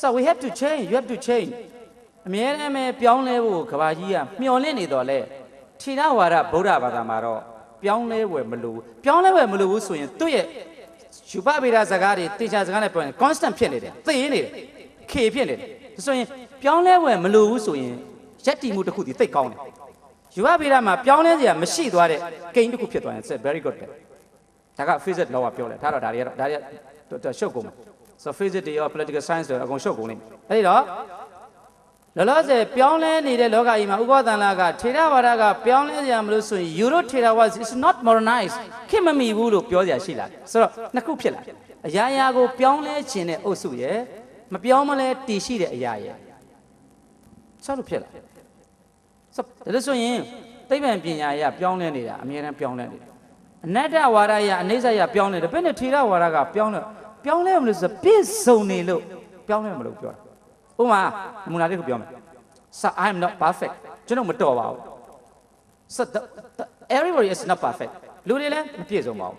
so we have to change you have to change အမြဲတမ်းပဲပြောင်းလဲဖို့ကဘာကြီးကမျောလင့်နေတော့လေထီရဝါဒဗုဒ္ဓဘာသာမှာတော့ပြောင်းလဲဝယ်မလို့ပြောင်းလဲဝယ်မလို့ဘူးဆိုရင်သူ့ရဲ့ယူပဗေဒစကားတွေတေချာစကားနဲ့ပြောရင် constant ဖြစ်နေတယ်သိနေတယ်ခေဖြစ်နေတယ်ဒါဆိုရင်ပြောင်းလဲဝယ်မလို့ဘူးဆိုရင်ရက်တီမှုတစ်ခုတည်သိပ်ကောင်းတယ်ယူပဗေဒမှာပြောင်းလဲစရာမရှိသွားတဲ့ဂိမ်းတစ်ခုဖြစ်သွားရင် it's very good ပဲဒါက physics လောကပြောလဲဒါတော့ဒါတွေကတော့ဒါတွေရှုပ်ကုန်မ ယ် so physics တွေရော political science တွေအကုန်ရှုပ်ကုန်နေအဲ့ဒီတော့လောလောဆယ်ပြောင်းလဲနေတဲ့လောကကြီးမှာဥပဒန္လာကထေရဝါဒကပြောင်းလဲစရာမလို့ဆိုရင် Euro ထေရဝါဒ is not modernized ခင်မမီဘူးလို့ပြောစရာရှိလာတယ်ဆိုတော့နှစ်ခုဖြစ်လာတယ်အရာရာကိုပြောင်းလဲခြင်းတဲ့အုပ်စုရဲ့မပြောင်းမလဲတည်ရှိတဲ့အရာရဲ့ဆောက်လို့ဖြစ်လာတယ်ဆိုတော့ဒါလို့ဆိုရင်သိပ္ပံပညာရပြောင်းလဲနေတာအများအားပြောင်းလဲနေတယ်အနတ္တဝါဒရအနိစ္စရပြောင်းလဲတယ်ဘယ်နဲ့ထေရဝါဒကပြောင်းလဲ ပြောင်းလဲမလို့ဆိုပြည့်စုံနေလို့ပြောင်းလဲမလို့ပြောတာဥပမာနမူနာလေးကိုပြောမယ် so i am not perfect ကျွန်တော်မတော်ပါဘူး so the, the, everybody is not perfect လူတွေလည်းမပြည့်စုံပါဘူး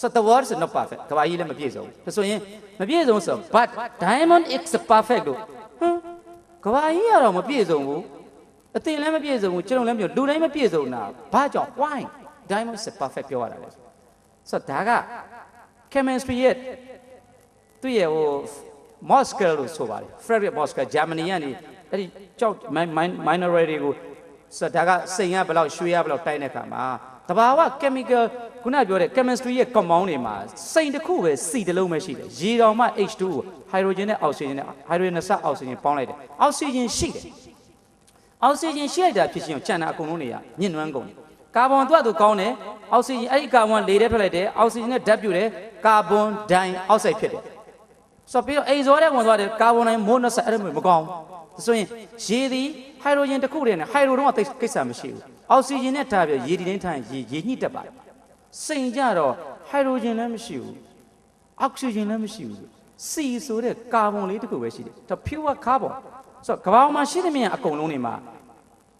so the world is not perfect ကဘာကြီးလည်းမပြည့်စုံဘူးဒါဆိုရင်မပြည့်စုံဆို but diamond is perfect လို့ဟမ်ကဘာကြီးကတော့မပြည့်စုံဘူးအတင်လည်းမပြည့်စုံဘူးကျွန်တော်လည်းမပြည့်လူတိုင်းမပြည့်စုံတာဘာကြောင့် why diamond is perfect ပြောရတာလေ so ဒါက chemistry ရဲ့ သူ့ရဲ့ဟို Moscow လို့ဆိုပါတယ် Frederick Moscow ဂျာမနီကနေအဲ့ဒီကြောက် mineral တွေကိုစဒါကစိန်ကဘယ်လောက်ရွှေရဘယ်လောက်တိုင်းတဲ့ခါမှာတဘာဝ chemical ခုနပြောတဲ့ chemistry ရဲ့ compound တွေမှာစိန်တစ်ခုပဲစီတစ်လုံးပဲရှိတယ်ရေတော်မှ H2 ကို hydrogen နဲ့ oxygen နဲ့ hydrogen နဲ့စ oxygen ပေါင်းလိုက်တယ် oxygen ရှိတယ်အောက်ဆီဂျင်ရှိလိုက်တာဖြစ်ချင်းကိုကြံတာအကုန်လုံးတွေကညှဉ်းနှွမ်းကုန်တယ်ကာဗွန်သူ့အတူကောင်းတယ်အောက်ဆီဂျင်အဲ့ဒီကာဗွန်လေထဲထွက်လိုက်တယ်အောက်ဆီဂျင်နဲ့ဓာတ်ပြုတ်တယ်ကာဗွန်ဒိုင်အောက်ဆိုက်ဖြစ်တယ် ဆိုတော့ပြီးတော့အိမ်စောတဲ့ဝင်သွားတယ်ကာဗွန်ဒိုင်မိုးနိုက်ဆိုက်အဲ့ဒါမျိုးမကောင်းဘူးဆိုရင်ရေသည်ဟိုက်ဒရိုဂျင်တစ်ခုတည်းနဲ့ဟိုက်ဒရိုတော့ကကိစ္စမရှိဘူးအောက်ဆီဂျင်နဲ့ထားပြီးရေဒီတိုင်းထားရင်ရေရေညှိတက်ပါတယ်စိန်ကြတော့ဟိုက်ဒရိုဂျင်လည်းမရှိဘူးအောက်ဆီဂျင်လည်းမရှိဘူးစီဆိုတဲ့ကာဗွန်လေးတစ်ခုပဲရှိတယ်ဒါ pure carbon ဆိုတော့ကမ္ဘာပေါ်မှာရှိသမျှအကုန်လုံးတွေမှာ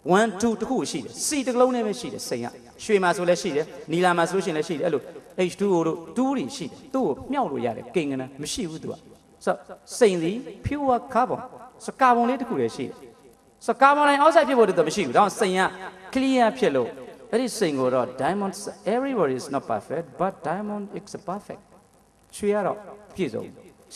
1 2တခုရှိတယ် C တစ်လုံးနဲ့ပဲရှိတယ်စိန်ကရွှေမှာဆိုလည်းရှိတယ်နီလာမှာဆိုလို့ရှိရင်လည်းရှိတယ်အဲ့လို H2O တို့2တွေရှိတယ်သူ့ကိုမြှောက်လို့ရတယ်ကိန်းကနန်းမရှိဘူးသူက ဆိုတော့စိန်သည် pure carbon ဆိုကာဗွန်လေးတစ်ခုလည်းရှိတယ်ဆိုကာဗွန်တိုင်းအောက်ဆိုက်ဖြစ်ဖို့တည်းမရှိဘူးဒါကြောင့်စိန်က clear ဖြစ်လို့အဲ့ဒီစိန်ကိုတော့ diamond everybody is not perfect but diamond is perfect ရွှေကတော့ပြည့်စုံ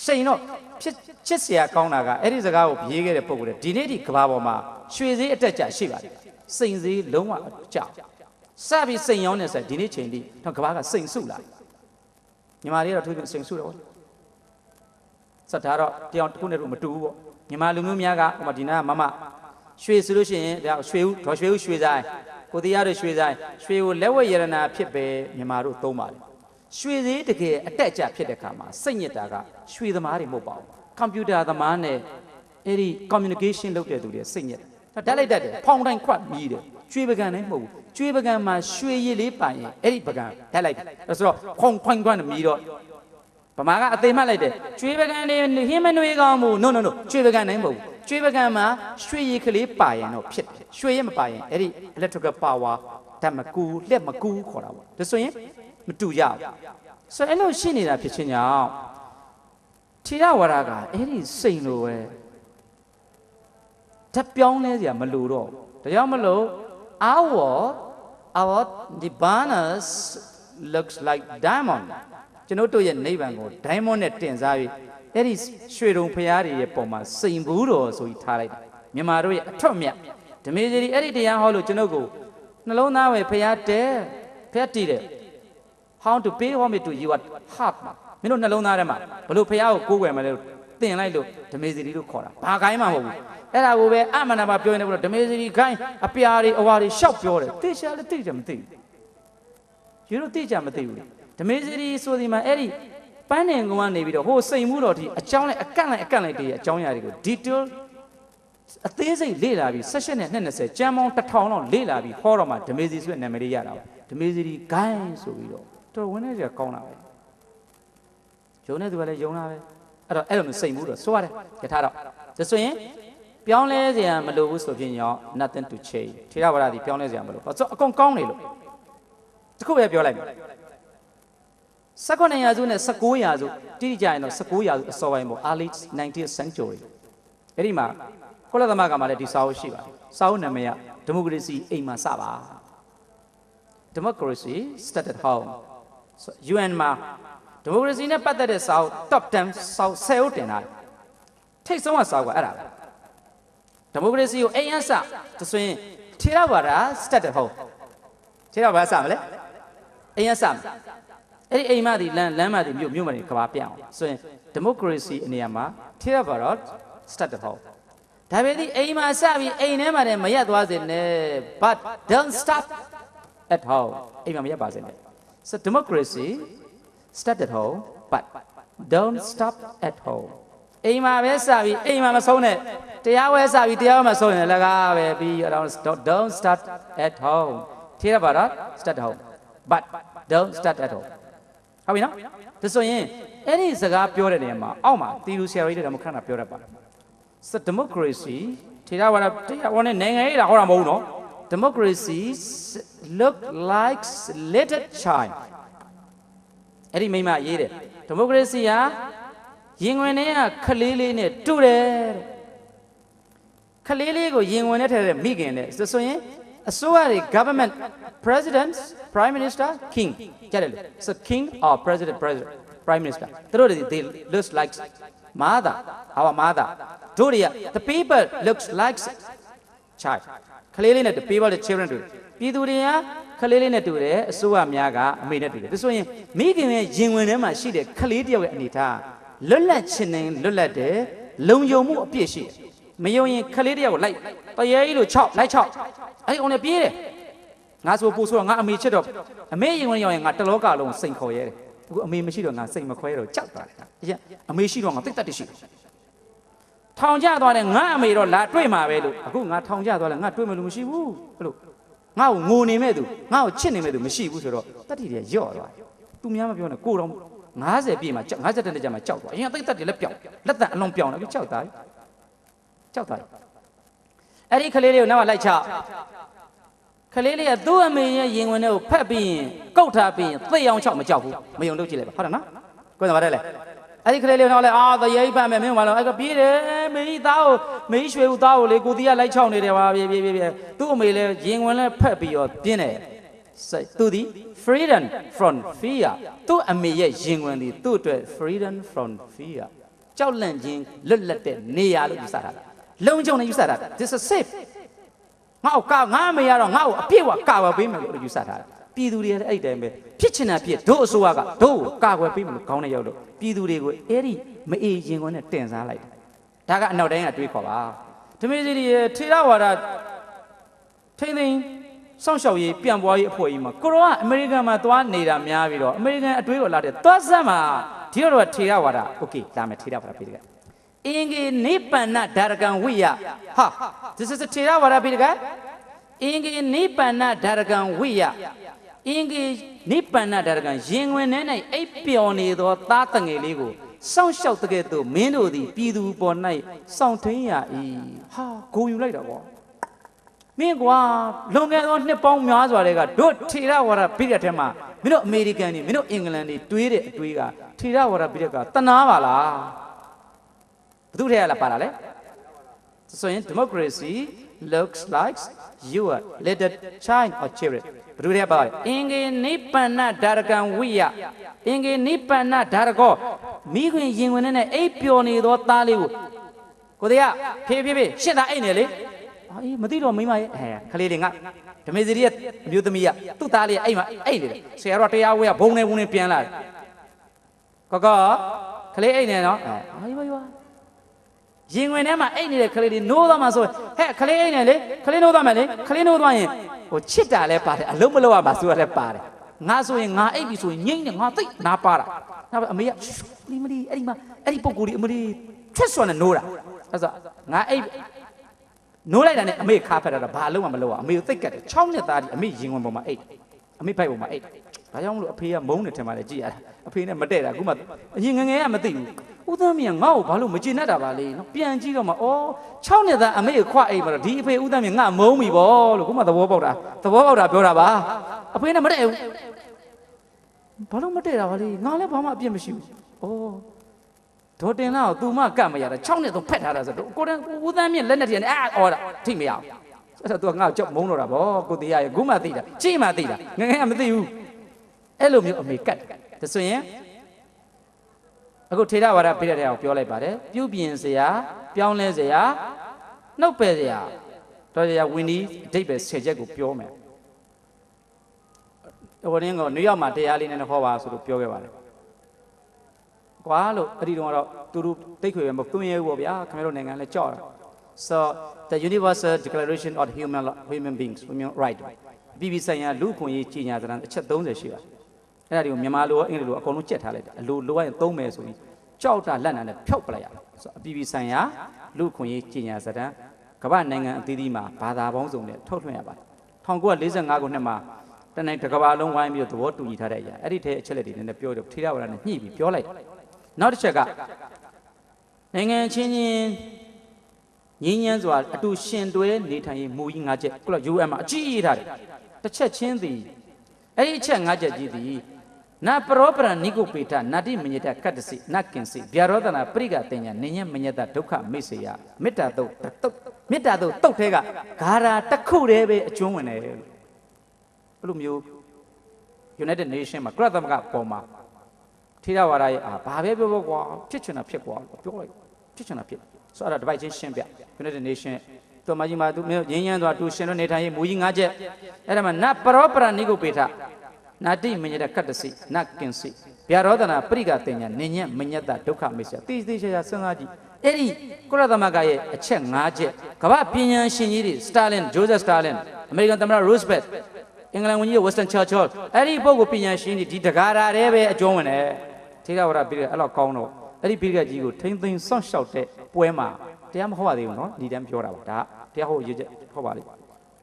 စိန်တော့ဖြစ်ချစ်เสียကောင်းတာကအဲ့ဒီစကားကိုရေးခဲ့တဲ့ပုံကိုဒီနေ့ဒီကဘာပေါ်မှာရွှေစည်းအတက်ကြရှိပါတယ်စိန်စည်းလုံးဝအကျစပြီးစိန်ရောင်းနေဆိုဒီနေ့ချိန်ထိတော့ကဘာကစိန်စုလာညီမလေးကတော့သူစိန်စုတော့ စက်ဒါတော့တရားတစ်ခုနဲ့တော့မတူဘူးပေါ့ညီမလူမျိုးများကဟိုမှာဒီနားမမရွှေဆိုလို့ရှိရင်ဒါရွှေဦးဒေါ်ရွှေဦးရွှေဆိုင်ကိုတရားတို့ရွှေဆိုင်ရွှေကိုလက်ဝဲရတနာဖြစ်ပဲညီမတို့သုံးပါတယ်ရွှေသေးတကယ်အတက်အကျဖြစ်တဲ့ခါမှာစိတ်ညစ်တာကရွှေသမားတွေမဟုတ်ပါဘူးကွန်ပျူတာသမားနဲ့အဲ့ဒီ communication လုပ်တဲ့သူတွေစိတ်ညစ်တယ်ဓာတ်လိုက်တတ်တယ်ဖောင်တိုင်းခွတ်မြည်တယ်ကျွေးပကံလည်းမဟုတ်ဘူးကျွေးပကံမှာရွှေရည်လေးပိုင်ရင်အဲ့ဒီပကံဓာတ်လိုက်တယ်အဲ့ဆိုတော့ဖောင်ခွန့်ခွန့်မြည်တော့ ဗမာကအသေးမှတ်လိုက်တယ်ကျွေးပကံတွေဟင်းမနွေးကောင်းဘူး no no no ကျွေးပကံနိုင်မဟုတ်ဘူးကျွေးပကံမှာရွှေရည်ကလေးပါရင်တော့ဖြစ်တယ်ရွှေရည်မပါရင်အဲ့ဒီ electrical power ဓာတ်မကူလက်မကူခေါ်တာပေါ့ဒါဆိုရင်မတူကြဘူးဆိုအဲ့လိုရှိနေတာဖြစ်ချင်းကြောင့်ထီရဝါဒကအဲ့ဒီစိန်လိုပဲဓာတ်ပြောင်းလဲစရာမလိုတော့ဒါကြောင့်မလို့ our our the banners looks like diamond ကျွန်တော်တို့ရဲ့နိဗ္ဗာန်ကို diamond နဲ့တင်စားပြီးအဲ့ဒီရွှေတုံဖရားတွေရဲ့ပုံမှာစိန်ဘူးတော်ဆိုပြီးထားလိုက်တယ်မြန်မာတို့ရဲ့အထွတ်မြတ်ဓမေကြီးအဲ့ဒီတရားဟောလို့ကျွန်တော်ကိုနှလုံးသားဝယ်ဖရားတဲဖရားတည်တယ် how to pay homage to your heart မှာမင်းတို့နှလုံးသားထဲမှာဘလို့ဖះကိုကိုးကွယ်မလဲလို့သင်လိုက်လို့ဓမေစီရီလို့ခေါ်တာဘာခိုင်းမှမဟုတ်ဘူးအဲ့ဒါကိုပဲအမနာမှာပြောနေတယ်ဘလို့ဓမေစီရီခိုင်းအပြာတွေအဝါတွေရှောက်ပြောတယ်သိချာလည်းသိကြမသိဘူးယူတို့သိကြမသိဘူး ဓမေစီရီဆိုဒီမှာအဲ့ဒီပန်းနေကုန်းကနေပြီးတော့ဟိုစိန်မှုတော်ဒီအကြောင်းလိုက်အကန့်လိုက်အကန့်လိုက်တည်းအကြောင်းအရာတွေကို detail အသေးစိတ်လေ့လာပြီး16နဲ့20ကျမ်းပေါင်း1000လောက်လေ့လာပြီးဟောတော့မှဓမေစီဆိုတဲ့နာမည်လေးရတာပါဓမေစီရီဂိုင်းဆိုပြီးတော့တော်ဝင်နေကြကောင်းတာပဲယုံနေသူကလည်းယုံတာပဲအဲ့တော့အဲ့လိုမျိုးစိတ်မှုတော့စိုးရတယ်ယထာတော့ဒါဆိုရင်ပြောင်းလဲစရာမလိုဘူးဆိုဖြင့်ရော nothing to change ထေရဝါဒဒီပြောင်းလဲစရာမလိုဘာလို့အကုန်ကောင်းနေလို့တခုပဲပြောလိုက်မယ် 18ရာစုနဲ့19ရာစုတိတိကျရင်တော့19ရာစုအစောပိုင်းပေါ့ early 19th century အဲ့ဒီမှာကုလသမဂ္ဂမှာလည်းဒီစာအုပ်ရှိပါတယ်စာအုပ်နာမည်ကဒီမိုကရေစီအိမ်မှာစပါ democracy started home so UN မှာဒီမိုကရေစီနဲ့ပတ်သက်တဲ့စာအုပ် top 10စာအုပ်10အုပ်တင်တာထိတ်ဆုံးကစာအုပ်ကအဲ့ဒါပဲဒီမိုကရေစီကိုအိမ်အစသူဆိုရင်ထေရဝါဒ started home ထေရဝါဒစမလဲအိမ်အစမ အဲ့ဒီအိမ်မဒီလမ်းလမ်းမဒီမြို့မြို့မတွေကဘာပြအောင်ဆိုရင် democracy အနေနဲ့မှာထေရဝါဒ started home ဒါပေမဲ့အိမ်မှာစပြီးအိမ်ထဲမှာလည်းမရက်သွားစေနဲ့ but don't stop at home အိမ်မှာမရက်ပါစေနဲ့ so democracy start at home but don't stop at home အိမ်မှာပဲစပြီးအိမ်မှာမဆုံးနဲ့တရားဝဲစပြီးတရားဝဲမဆုံးရင်လည်းကားပဲပြီး don't don't start at home ထေရပါတော့ start at home but don't start at home ဟုတ်ပြီနော်ဒါဆိုရင်အဲ့ဒီစကားပြောတဲ့နေရာမှာအောက်မှာတီလူဆရာကြီးတွေကမခဏပြောတတ်ပါတယ် so democracy ထေရဝါဒတရားဝါနဲ့နိုင်ငံရေးတာဟောတာမဟုတ်ဘူးနော် democracy look like little child အဲ့ဒီမိမရေးတယ် democracy ဟာရင်ဝင်တဲ့ကလေးလေးနဲ့တူတယ်တဲ့ကလေးလေးကိုရင်ဝင်နဲ့ထည့်တဲ့မိခင်တဲ့ဆိုဆိုရင် အစိုးရတွေ government president prime minister king ကြတယ်လို့ so king or president president prime minister သူတို့တွေ they looks like mother our mother တို့တွေက the people looks like child ကလေးလေးနဲ့ the people the children တူတယ်ပြည်သူတွေကကလေးလေးနဲ့တူတယ်အစိုးရများကအမေနဲ့တူတယ်ဒါဆိုရင်မိခင်ရဲ့ရင်ဝင်ထဲမှာရှိတဲ့ကလေးတယောက်ရဲ့အနေထားလွတ်လပ်ခြင်းနဲ့လွတ်လပ်တယ်လုံယုံမှုအပြည့်ရှိတယ် မယုံရင်ကလေးတယောက်ကိုလိုက်တရေကြီးလို့6လိုက်6အဲ့ဒီအောင်လည်းပြေးတယ်ငါဆိုပို့ဆိုတော့ငါအမေချစ်တော့အမေရင်ဝင်ရောက်ရင်ငါတလောကလုံးစိန်ခေါ်ရဲတယ်အခုအမေမရှိတော့ငါစိတ်မခွဲတော့ကြောက်သွားတယ်အရင်အမေရှိတော့ငါတိတ်တက်တရှိတယ်ထောင်ကျသွားတယ်ငါအမေတော့လာတွေ့မှာပဲလို့အခုငါထောင်ကျသွားလဲငါတွေ့မယ်လို့မရှိဘူးဘလို့ငါ့ကိုငိုနေမဲ့သူငါ့ကိုချစ်နေမဲ့သူမရှိဘူးဆိုတော့တတိတွေရော့သွားတယ်သူများမပြောနဲ့ကိုတော့90ပြည့်မှာ50တက်တက်ကြမှာကြောက်သွားအရင်တိတ်တက်တွေလည်းပျောက်လက်တန်အလုံးပြောင်းတယ်အခုကြောက်သွားပြီ ကြောက်သွားတယ်အဲ့ဒီကလေးလေးကိုနောက်ကလိုက်ချကလေးလေးကသူ့အမေရဲ့ရင်ဝင်ထဲကိုဖက်ပြီးရင်ကုတ်ထားပြီးရင်သိအောင်ချောက်မကြောက်ဘူးမယုံလို့ကြည့်လိုက်ပါဟုတ်တယ်နော်ကိုယ်ကဘာလဲလဲအဲ့ဒီကလေးလေးကတော့လေအာသရိပ်ဖတ်မယ်မင်းဘာလို့အဲ့ကပြေးတယ်မင်းသားကိုမင်းရွှေဦးသားကိုလေကိုတီးကလိုက်ချောက်နေတယ်ပါပြေးပြေးပြေးပြေးသူ့အမေလည်းရင်ဝင်လဲဖက်ပြီးတော့ပြင်းတယ်စိတ်သူဒီ freedom from fear သူ့အမေရဲ့ရင်ဝင်ဒီသူ့အတွက် freedom from fear ကြောက်လန့်ခြင်းလွတ်လပ်တဲ့နေရာလို့ယူဆတာ လုံခြုံနေယူဆတာ this is safe ငါ့ကိုကာငါအမေကတော့ငါ့ကိုအပြည့်ဝကာဝယ်ပေးမယ်လို့ယူဆထားတယ်ပြည်သူတွေလည်းအဲ့ဒီတိုင်းပဲဖြစ်ချင်တာဖြစ်ဒို့အစိုးရကဒို့ကိုကာကွယ်ပေးမယ်လို့ခေါင်းနဲ့ရောက်လို့ပြည်သူတွေကိုအဲ့ဒီမအေးရင်ခွန်းနဲ့တင်စားလိုက်တယ်ဒါကအနောက်တိုင်းကတွေးခေါ်ပါဓမေစီတွေထေရဝါဒထိမ့်သိမ်းစောင့်ရှောက်ရေးပြန်ပွားရေးအဖွဲ့ကြီးမှာကိုရောကအမေရိကန်မှာသွားနေတာများပြီးတော့အမေရိကန်အတွေးကိုလာတယ်သွားစမ်းမှာဒီတော့ထေရဝါဒโอเคလာမယ်ထေရဝါဒပြေတ ယ်အင်္ဂေနိပ္ပန္နဒါရကံဝိယဟာ this is a ထေရဝါဒပြေတယ်အင်္ဂေနိဗ္ဗာန်ဒါရကံဝိယအင်္ဂေနိဗ္ဗာန်ဒါရကံရင်ဝင်ထဲ၌အိပ်ပျော်နေသောသားတငယ်လေးကိုစောင့်ရှောက်တဲ့ကဲ့သို့မင်းတို့သည်ပြည်သူပေါ်၌စောင့်ထင်းရ၏ဟာဂုံယူလိုက်တော့ဗောမင်းကွာလွန်ခဲ့သောနှစ်ပေါင်းများစွာတည်းကတို့ထေရဝါဒပြည့်တဲ့ထဲမှာမင်းတို့အမေရိကန်တွေမင်းတို့အင်္ဂလန်တွေတွေးတဲ့အတွေးကထေရဝါဒပြည့်တဲ့ကတနာပါလား ဘယ်သူထဲရလားပါလားလေဆိုရင် democracy looks like you are little child or children ဘယ်လိုလဲပါလဲအင်္ဂေနိဗ္ဗာန်ဒါရကံဝိယအင်္ဂေနိဗ္ဗာန်ဒါရကောမိခွင်ရင်ဝင်နဲ့အိပ်ပျော်နေသောသားလေးကိုကိုတရားဖေးဖေးဖေးရှင်းတာအိတ်နေလေအေးမသိတော့မိမရဲ့အဲခလေးတွေငါဓမေစီရီရဲ့အမျိုးသမီးကသူ့သားလေးအိတ်မှာအိတ်နေတယ်ဆရာတော်တရားဝဲကဘုံနေဘုံနေပြန်လာတယ်ကောကောခလေးအိတ်နေနော်အဲဟာ ရွာရွာရင်ဝင်ထဲမှာအိတ်နေတဲ့ခလေးတွေနိုးသွားမှဆိုဟဲ့ခလေးအိတ်နေလေခလေးနိုးသွားမယ်လေခလေးနိုးသွားရင်ဟိုချစ်တာလည်းပါတယ်အလုံးမလုံးရမှာဆိုတာလည်းပါတယ်ငါဆိုရင်ငါအိတ်ပြီဆိုရင်ငိမ့်နေငါသိနာပါတာနောက်အမေကလီမလီအဲ့ဒီမှာအဲ့ဒီပုံကူကြီးအမေချွတ်စွာနဲ့နိုးတာအဲ့ဆိုငါအိတ်နိုးလိုက်တာနဲ့အမေခါဖက်တာတော့ဘာလုံးမှမလုံးရအမေကိုသိက်ကတ်တယ်6နှစ်သားကြီးအမေရင်ဝင်ပေါ်မှာအိတ်အမေဖိုက်ပေါ်မှာအိတ် ဒါကြောင့်မလို့အဖေကမုန်းနေတယ်ထင်ပါလေကြည်ရတာအဖေနဲ့မတည့်တာအခုမှအရင်ငငယ်ကမသိဘူးဦးသားမင်းကငါ့ကိုဘာလို့မကျေနပ်တာပါလဲနော်ပြန်ကြည့်တော့မှဩ6နှစ်သားအမေကိုခွအိမ်မှာတော့ဒီအဖေဦးသားမင်းငါမုန်းပြီဗောလို့ခုမှသဘောပေါက်တာသဘောပေါက်တာပြောတာပါအဖေနဲ့မတည့်ဘူးဘာလို့မတည့်တာပါလေငါလည်းဘာမှအပြစ်မရှိဘူးဩဒေါ်တင်လာကိုသူမကတ်မရတာ6နှစ်သုံးဖက်ထားတာဆိုတော့ကိုတန်းဦးသန်းမြင့်လက်နဲ့တည်းနဲ့အာအော်တာထိမရအောင်ဆိုတော့သူကငါ့ကိုကြောက်မုန်းတော့တာဗောကိုတေးရရဲ့ခုမှသိတာချိန်မှသိတာငငယ်ကမသိဘူး အဲ့လိုမျိုးအမေကတ်တယ်ဒါဆိုရင်အခုထေရဝါဒပြတဲ့တဲ့အောင်ပြောလိုက်ပါတယ်ပြုပြင်စရာပြောင်းလဲစရာနှုတ်ပယ်စရာတော့ရဝင်းဒီအတိတ်ပဲဆယ်ချက်ကိုပြောမယ်ဟိုတင်းကနယူးယောက်မှာတရားလေးနဲ့ဟောပါဆိုလို့ပြောခဲ့ပါတယ်ကွာလို့အဲ့ဒီတော့ကတော့သူတို့တိတ်ခွေပဲမသွင်းရဘူးပေါ့ဗျာခင်ဗျားတို့နိုင်ငံလည်းကြောက်တာ so the universal declaration of human human beings human right ပြည်ပြည်ဆိုင်ရာလူ့အခွင့်အရေးကြီးညာသဏ္ဍာန်အချက်30ရှိပါတယ် အဲ့ဒါတွေကိုမြန်မာလိုရောအင်္ဂလိပ်လိုအကုန်လုံးကြက်ထားလိုက်တယ်အလိုလိုရရင်သုံးမယ်ဆိုပြီးကြောက်တာလက်နံနဲ့ဖျောက်ပလိုက်ရတယ်ဆိုအပြည်ပြည်ဆိုင်ရာလူ့အခွင့်အရေးကြီးညာသဏ္ဍာန်ကမ္ဘာနိုင်ငံအသီးသီးမှာဘာသာပေါင်းစုံနဲ့ထုတ်လွှင့်ရပါတယ်1945ခုနှစ်မှာတနိုင်တစ်ကမ္ဘာလုံးဝိုင်းပြီးတော့သဘောတူညီထားတဲ့အရာအဲ့ဒီထဲအချက်လက်တွေနဲ့ပြောတော့ထိရဝရနဲ့ညှိပြီးပြောလိုက်တယ်နောက်တစ်ချက်ကနိုင်ငံချင်းချင်းငင်းညမ်းစွာအတူရှင်တွဲနေထိုင်ရေးမူကြီး၅ချက်ခုလော UN မှာအကြီးကြီးထားတယ်တစ်ချက်ချင်းသည်အဲ့ဒီအချက်၅ချက်ကြီးသည် နာပရောပရဏိကုပေထနာတိမညတကတ္တစီနကင်စီဗျာရောဒနာပရိကတင်ညာနေညမညတဒုက္ခမိတ်စေယမေတ္တာတုတ်တုတ်မေတ္တာတုတ်တုတ်ထဲကဂါရာတစ်ခုတည်းပဲအကျွမ်းဝင်တယ်လို့အဲ့လိုမျိုး United Nation မှာကုလသမဂ္ဂပေါ်မှာထေရဝါဒရဲ့အာဘာပဲပြောပြောကွာဖြစ်ချင်တာဖြစ်ကွာပြောလိုက်ဖြစ်ချင်တာဖြစ်ဆိုတော့တပိုက်ချင်းရှင်းပြ United Nation တော်မကြီးမှာသူငင်းညမ်းသွားသူရှင်တို့နေထိုင်ရေးမူကြီး၅ချက်အဲ့ဒါမှနပရောပရဏိကုပေထ နာတိမညတကတ္တစီနကင်စီဗျာရောဒနာပရိကတင်ညာနေညက်မညတဒုက္ခမိစ္ဆာတိတိချာချာစဉ်းစားကြည့်အဲ့ဒီကုလသမဂ္ဂရဲ့အချက်၅ချက်ကမ္ဘာပညာရှင်ကြီးတွေစတာလင်ဂျိုးဇက်စတာလင်အမေရိကန်သမ္မတရိုးစဘက်အင်္ဂလန်ဝန်ကြီးဝက်စတန်ချာချော့အဲ့ဒီပုဂ္ဂိုလ်ပညာရှင်တွေဒီတကားရာတဲ့ပဲအကျုံးဝင်တယ်ထေရဝါဒပြည်အဲ့လောက်ကောင်းတော့အဲ့ဒီပြည်ကကြီးကိုထိမ့်သိမ်းဆော့ရှောက်တဲ့ပွဲမှာတရားမဟုတ်ပါသေးဘူးနော်ဒီတန်းပြောတာပါဒါတရားဟောရချက်ဟုတ်ပါလိမ့်